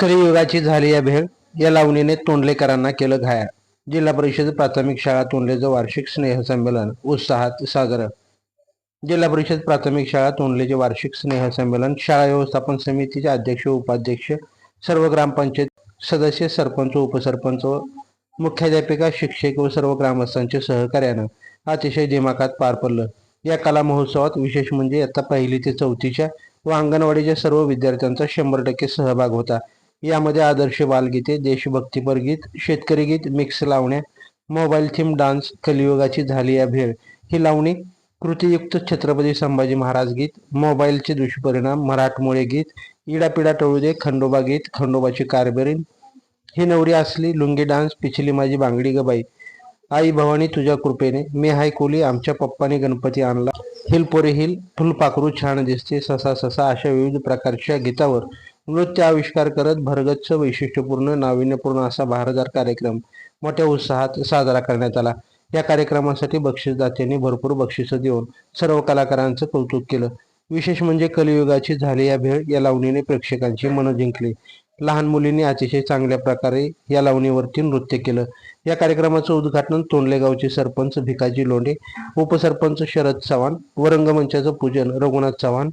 कलियुगाची झाली या भेळ. या लावणीने तोंडलेकरांना केलं घाया. जिल्हा परिषद प्राथमिक शाळा तोंडलेचं वार्षिक स्नेहसंमेलन उत्साहात साजरं जिल्हा परिषद प्राथमिक शाळा तोंडलेचे वार्षिक स्नेहसंमेलन शाळा व्यवस्थापन समितीचे अध्यक्ष उपाध्यक्ष सर्व ग्रामपंचायत सदस्य सरपंच उपसरपंच मुख्याध्यापिका शिक्षक व सर्व ग्रामस्थांच्या सहकार्यानं अतिशय दिमाखात पार पडलं. या कला महोत्सवात विशेष म्हणजे आता पहिली ते चौथीच्या व अंगणवाडीच्या सर्व विद्यार्थ्यांचा शंभर टक्के सहभाग होता. यामध्ये आदर्श बालगीते देशभक्तीपर गीत शेतकरी गीत मिक्स लावण्या मोबाईल थीम डान्स कलियुगाची झाली या भेळ. ही लावणी कृतीयुक्त छत्रपती संभाजी महाराज गीत मोबाईलचे दुष्परिणाम मराठमोळे गीत इडापिडा टळू दे खंडोबा गीत खंडोबाची कारबेरीन ही नवरी असली लुंगी डान्स पिछली माझी बांगडी गबाई आई भवानी तुझ्या कृपेने मी हाय कोली आमच्या पप्पाने गणपती आणला. हिल पोरे हिल फुलपाखरू छान दिसते ससा ससा अशा विविध प्रकारच्या गीतावर. नृत्य आविष्कार करत भरगच्च वैशिष्ट्यपूर्ण नाविन्यपूर्ण असा भारदार कार्यक्रम मोठ्या उत्साहात साजरा करण्यात आला. या कार्यक्रमासाठी बक्षीसदात्यांनी भरपूर बक्षिसं देऊन सर्व कलाकारांचं कौतुक केलं. विशेष म्हणजे कलियुगाची झाली या भेळ या लावणीने प्रेक्षकांची मनं जिंकली. लहान मुलींनी अतिशय चांगल्या प्रकारे या लावणीवरती नृत्य केलं. या कार्यक्रमाचं उद्घाटन तोंडलेगावचे सरपंच भिकाजी लोंढे उपसरपंच शरद चव्हाण व रंगमंचाचं पूजन रघुनाथ चव्हाण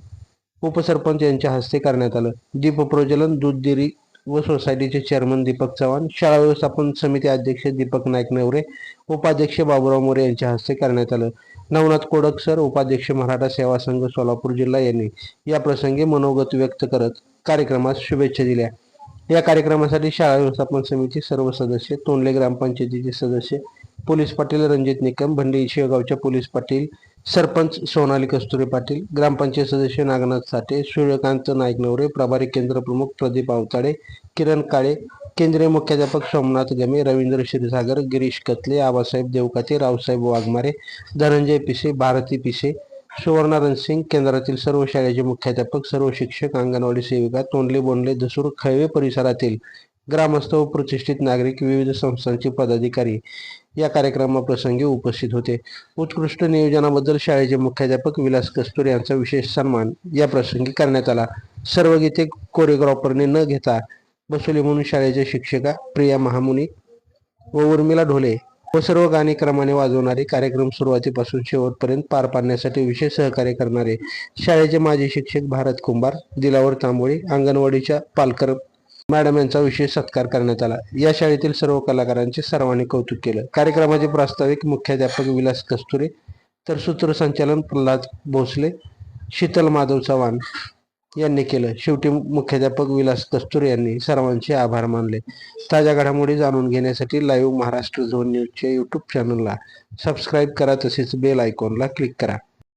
उपसरपंच यांच्या हस्ते करण्यात आलं. दीप प्रज्वलन दूध डेअरी व सोसायटीचे चेअरमन दीपक चव्हाण शाळा व्यवस्थापन समिती अध्यक्ष दीपक नाईक नवरे उपाध्यक्ष बाबुराव मोरे यांच्या हस्ते करण्यात आलं. नवनाथ कोडक सर उपाध्यक्ष मराठा सेवा संघ सोलापूर जिल्हा यांनी या प्रसंगी मनोगत व्यक्त करत कार्यक्रमास शुभेच्छा दिल्या. या कार्यक्रमासाठी शाळा व्यवस्थापन समिती सर्व सदस्य तोंडले ग्रामपंचायतीचे सदस्य पोलीस पाटील रणजित निकम भंडी शेगावच्या पोलीस पाटील सरपंच सोनाली कस्तुरे पाटील ग्रामपंचायत सदस्य नागनाथ साठे सूर्यकांत नाईक नवरे प्रभारी केंद्र प्रमुख प्रदीप आवताडे किरण काळे केंद्रीय मुख्याध्यापक सोमनाथ गमे रवींद्र क्षीरसागर गिरीश कतले आबासाहेब देवकाते रावसाहेब वाघमारे धनंजय पिसे भारती पिसे सुवर्णा रणसिंग केंद्रातील सर्व शाळेचे मुख्याध्यापक सर्व शिक्षक अंगणवाडी सेविका तोंडले बोंडले धसूर खळवे परिसरातील ग्रामस्थ व प्रतिष्ठित नागरिक विविध संस्थांचे पदाधिकारी या कार्यक्रमाप्रसंगी उपस्थित होते. उत्कृष्ट नियोजनाबद्दल शाळेचे मुख्याध्यापक विलास कस्तूर यांचा विशेष सन्मान या प्रसंगी करण्यात आला. सर्व गीते कोरिओग्राफरने न घेता बसवले म्हणून शाळेच्या शिक्षिका प्रिया महामुनी व उर्मिला ढोले व सर्व गाणी क्रमाने वाजवणारे कार्यक्रम सुरुवातीपासून शेवटपर्यंत पार पाडण्यासाठी विशेष सहकार्य करणारे शाळेचे माजी शिक्षक भारत कुंभार दिलावर तांबोळी अंगणवाडीच्या पालकर मॅडम यांचा विशेष सत्कार करण्यात आला. या शाळेतील सर्व कलाकारांचे सर्वांनी कौतुक केलं. कार्यक्रमाचे प्रास्ताविक मुख्याध्यापक विलास कस्तुरे तर सूत्रसंचालन प्रल्हाद भोसले शीतल माधव चव्हाण यांनी केलं. शेवटी मुख्याध्यापक विलास कस्तुरे यांनी सर्वांचे आभार मानले. ताज्या घडामोडी जाणून घेण्यासाठी लाईव्ह महाराष्ट्र झोन न्यूजच्या यूट्यूब चॅनलला सबस्क्राईब करा तसेच बेल आयकॉनला क्लिक करा.